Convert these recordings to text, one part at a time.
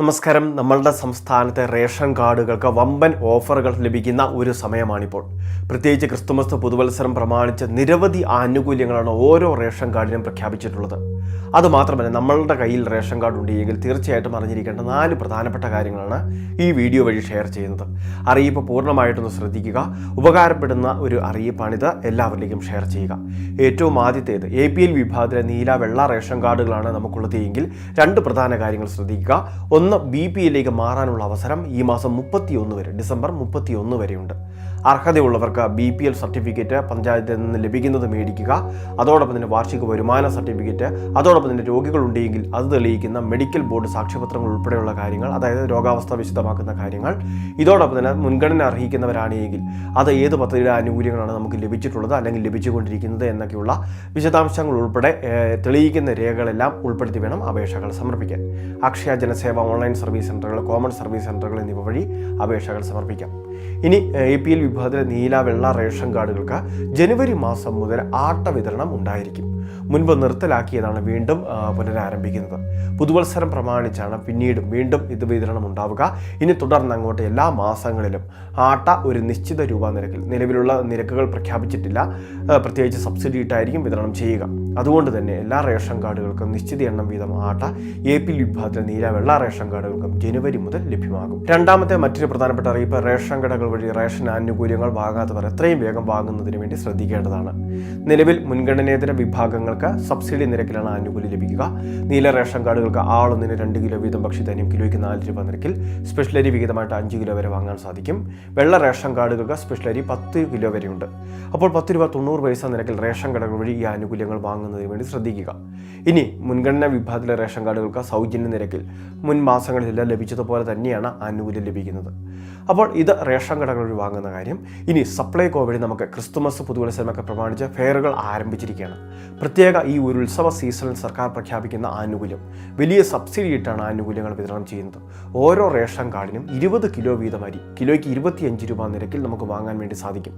നമസ്കാരം. നമ്മളുടെ സംസ്ഥാനത്തെ റേഷൻ കാർഡുകൾക്ക് വമ്പൻ ഓഫറുകൾ ലഭിക്കുന്ന ഒരു സമയമാണിപ്പോൾ. പ്രത്യേകിച്ച് ക്രിസ്തുമസ് പുതുവത്സരം പ്രമാണിച്ച് നിരവധി ആനുകൂല്യങ്ങളാണ് ഓരോ റേഷൻ കാർഡിനും പ്രഖ്യാപിച്ചിട്ടുള്ളത്. അതുമാത്രമല്ല നമ്മളുടെ കയ്യിൽ റേഷൻ കാർഡ് ഉണ്ടെങ്കിൽ തീർച്ചയായിട്ടും അറിഞ്ഞിരിക്കേണ്ട നാല് പ്രധാനപ്പെട്ട കാര്യങ്ങളാണ് ഈ വീഡിയോ വഴി ഷെയർ ചെയ്യുന്നത്. അറിയിപ്പ് പൂർണമായിട്ടൊന്ന് ശ്രദ്ധിക്കുക. ഉപകാരപ്പെടുന്ന ഒരു അറിയിപ്പാണിത്. എല്ലാവരിലേക്കും ഷെയർ ചെയ്യുക. ഏറ്റവും ആദ്യത്തേത് എ പി എൽ വിഭാഗത്തിലെ നീല വെള്ള റേഷൻ കാർഡുകളാണ് നമുക്കുള്ളത് എങ്കിൽ രണ്ട് പ്രധാന കാര്യങ്ങൾ ശ്രദ്ധിക്കുക. ഒന്ന് ബി പി എല്ലിലേക്ക് മാറാനുള്ള അവസരം ഈ മാസം മുപ്പത്തിയൊന്ന് വരെ ഡിസംബർ മുപ്പത്തിയൊന്ന് വരെയുണ്ട്. അർഹതയുള്ളവർക്ക് ബി പി എൽ സർട്ടിഫിക്കറ്റ് പഞ്ചായത്തിൽ നിന്ന് ലഭിക്കുന്നത് മേടിക്കുക അതോടൊപ്പം തന്നെ വാർഷിക വരുമാന സർട്ടിഫിക്കറ്റ് അതോടൊപ്പം തന്നെ രോഗികളുണ്ടെങ്കിൽ അത് തെളിയിക്കുന്ന മെഡിക്കൽ ബോർഡ് സാക്ഷ്യപത്രങ്ങൾ ഉൾപ്പെടെയുള്ള കാര്യങ്ങൾ അതായത് രോഗാവസ്ഥ വിശദമാക്കുന്ന കാര്യങ്ങൾ. ഇതോടൊപ്പം തന്നെ മുൻഗണന അർഹിക്കുന്നവരാണെങ്കിൽ അത് ഏത് പദ്ധതിയുടെ ആനുകൂല്യങ്ങളാണ് നമുക്ക് ലഭിച്ചിട്ടുള്ളത് അല്ലെങ്കിൽ ലഭിച്ചുകൊണ്ടിരിക്കുന്നത് എന്നൊക്കെയുള്ള വിശദാംശങ്ങൾ ഉൾപ്പെടെ തെളിയിക്കുന്ന രേഖകളെല്ലാം ഉൾപ്പെടുത്തി വേണം അപേക്ഷകൾ സമർപ്പിക്കാൻ. അക്ഷയ ജനസേവ ഓൺലൈൻ സർവീസ് സെന്ററുകൾ കോമൺ സർവീസ് സെന്ററുകൾ എന്നിവ വഴി അപേക്ഷകൾ സമർപ്പിക്കാം. ഇനി എ പി എൽ വിഭാഗത്തിലെ നീല വെള്ള റേഷൻ കാർഡുകൾക്ക് ജനുവരി മാസം മുതൽ ആട്ട വിതരണം ഉണ്ടായിരിക്കും. മുൻപ് നിർത്തലാക്കിയതാണ് വീണ്ടും പുനരാരംഭിക്കുന്നത്. പുതുവത്സരം പ്രമാണിച്ചാണ് പിന്നീട് വീണ്ടും ഇത് വിതരണം ഉണ്ടാവുക. ഇനി തുടർന്ന് അങ്ങോട്ട് എല്ലാ മാസങ്ങളിലും ആട്ട ഒരു നിശ്ചിത രൂപ നിരക്കിൽ നിലവിലുള്ള നിരക്കുകൾ പ്രഖ്യാപിച്ചിട്ടില്ല. പ്രത്യേകിച്ച് സബ്സിഡി ഇട്ടായിരിക്കും വിതരണം ചെയ്യുക. അതുകൊണ്ട് തന്നെ എല്ലാ റേഷൻ കാർഡുകൾക്കും നിശ്ചിത എണ്ണം വീതം ആട്ട എ പി വിഭാഗത്തിലെ നീല വെള്ള റേഷൻ കാർഡുകൾക്കും ജനുവരി മുതൽ ലഭ്യമാകും. രണ്ടാമത്തെ മറ്റൊരു പ്രധാനപ്പെട്ട അറിയിപ്പ് റേഷൻ കടകൾ വഴി റേഷൻ ആനുകൂല്യങ്ങൾ വാങ്ങാത്തവർ എത്രയും വേഗം വാങ്ങുന്നതിന് വേണ്ടി ശ്രദ്ധിക്കേണ്ടതാണ്. നിലവിൽ മുൻഗണനേതര വിഭാഗങ്ങൾക്ക് സബ്സിഡി നിരക്കിലാണ് ആനുകൂല്യം ലഭിക്കുക. നീല റേഷൻ കാർഡുകൾക്ക് ആളൊന്നിന് രണ്ട് കിലോ വീതം ഭക്ഷ്യധാന്യം കിലോയ്ക്ക് നാല് രൂപ നിരക്കിൽ സ്പെഷ്യൽ അരി വിഹിതമായിട്ട് അഞ്ച് കിലോ വരെ വാങ്ങാൻ സാധിക്കും. വെള്ള റേഷൻ കാർഡുകൾക്ക് സ്പെഷ്യൽ അരി പത്ത് കിലോ വരെയുണ്ട്. അപ്പോൾ പത്ത് രൂപ തൊണ്ണൂറ് പൈസ നിരക്കിൽ റേഷൻ കടകൾ വഴി ഈ ആനുകൂല്യങ്ങൾ വാങ്ങുന്നതിന് വേണ്ടി ശ്രദ്ധിക്കുക. ഇനി മുൻഗണനാ വിഭാഗത്തിലെ റേഷൻ കാർഡുകൾക്ക് സൗജന്യ നിരക്കിൽ മുൻ മാസങ്ങളിലെല്ലാം ലഭിച്ചതുപോലെ തന്നെയാണ് ആനുകൂല്യം ലഭിക്കുന്നത്. അപ്പോൾ ഇത് റേഷൻ കടകൾ വഴി വാങ്ങുന്ന കാര്യം. ഇനി സപ്ലൈകോ വഴി നമുക്ക് ക്രിസ്തുമസ് പുതുവത്സരമൊക്കെ പ്രമാണിച്ച് ഫെയറുകൾ ആരംഭിച്ചിരിക്കുകയാണ്. പ്രത്യേക ഈ ഒരു ഉത്സവ സീസണിൽ സർക്കാർ പ്രഖ്യാപിക്കുന്ന ആനുകൂല്യം. വലിയ സബ്സിഡി ഇട്ടാണ് ആനുകൂല്യങ്ങൾ വിതരണം ചെയ്യുന്നത്. ഓരോ റേഷൻ കാർഡിനും ഇരുപത് കിലോ വീതം അരി കിലോയ്ക്ക് ഇരുപത്തിയഞ്ച് രൂപ നിരക്കിൽ നമുക്ക് വാങ്ങാൻ വേണ്ടി സാധിക്കും.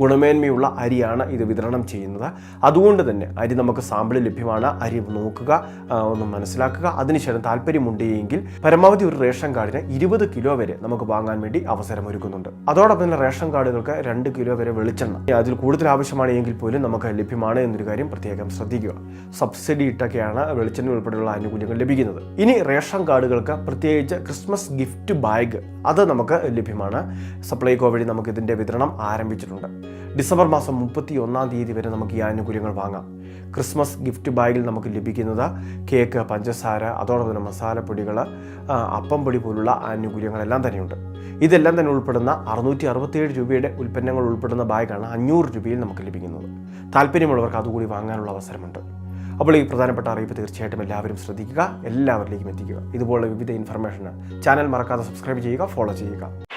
ഗുണമേന്മയുള്ള അരിയാണ് ഇത് വിതരണം ചെയ്യുന്നത്. അതുകൊണ്ട് തന്നെ അരി നമുക്ക് സാമ്പിൾ ലഭ്യമാണ്. അരി നോക്കുക ഒന്ന് മനസ്സിലാക്കുക. അതിനുശേഷം താല്പര്യമുണ്ടെങ്കിൽ പരമാവധി ഒരു റേഷൻ കാർഡിന് ഇരുപത് കിലോ വരെ നമുക്ക് വാങ്ങാൻ വേണ്ടി അവസരം ഒരുക്കുന്നുണ്ട്. അതോടൊപ്പം തന്നെ റേഷൻ കാർഡുകൾക്ക് രണ്ട് കിലോ വരെ വെളിച്ചെണ്ണ. അതിൽ കൂടുതൽ ആവശ്യമാണ് എങ്കിൽ പോലും നമുക്ക് ലഭ്യമാണ് എന്നൊരു കാര്യം പ്രത്യേകം ശ്രദ്ധിക്കുക. സബ്സിഡി ഇട്ടൊക്കെയാണ് വെളിച്ചെണ്ണ ഉൾപ്പെടെയുള്ള ആനുകൂല്യങ്ങൾ ലഭിക്കുന്നത്. ഇനി റേഷൻ കാർഡുകൾക്ക് പ്രത്യേകിച്ച് ക്രിസ്മസ് ഗിഫ്റ്റ് ബാഗ് അത് നമുക്ക് ലഭ്യമാണ്. സപ്ലൈകോ വഴി നമുക്ക് ഇതിന്റെ വിതരണം ആരംഭിച്ചിട്ടുണ്ട്. ഡിസംബർ മാസം മുപ്പത്തി ഒന്നാം തീയതി വരെ നമുക്ക് ഈ ആനുകൂല്യങ്ങൾ വാങ്ങാം. ക്രിസ്മസ് ഗിഫ്റ്റ് ബാഗിൽ നമുക്ക് ലഭിക്കുന്നത് കേക്ക് പഞ്ചസാര അതോടൊപ്പം തന്നെ മസാലപ്പൊടികൾ അപ്പം പൊടി പോലുള്ള ആനുകൂല്യങ്ങളെല്ലാം തന്നെയുണ്ട്. ഇതെല്ലാം തന്നെ ഉൾപ്പെടുന്ന അറുന്നൂറ്റി അറുപത്തിയേഴ് രൂപയുടെ ഉൽപ്പന്നങ്ങൾ ഉൾപ്പെടുന്ന ബാഗാണ് അഞ്ഞൂറ് രൂപയിൽ നമുക്ക് ലഭിക്കുന്നത്. താല്പര്യമുള്ളവർക്ക് അതുകൂടി വാങ്ങാനുള്ള അവസരമുണ്ട്. അപ്പോൾ ഈ പ്രധാനപ്പെട്ട അറിയിപ്പ് തീർച്ചയായിട്ടും എല്ലാവരും ശ്രദ്ധിക്കുക എല്ലാവരിലേക്കും എത്തിക്കുക. ഇതുപോലുള്ള വിവിധ ഇൻഫർമേഷന് ചാനൽ മറക്കാതെ സബ്സ്ക്രൈബ് ചെയ്യുക ഫോളോ ചെയ്യുക.